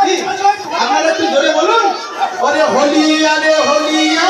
আপনারা একটু ধরে বলুন? ওরে হোলিয়া রে হোলিয়া।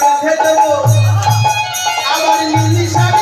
পিঠে দেবো। আমার মিনি শাড়ি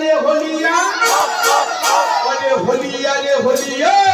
হলিয়া রে হলিয়া হলিয়া রে হলিয়া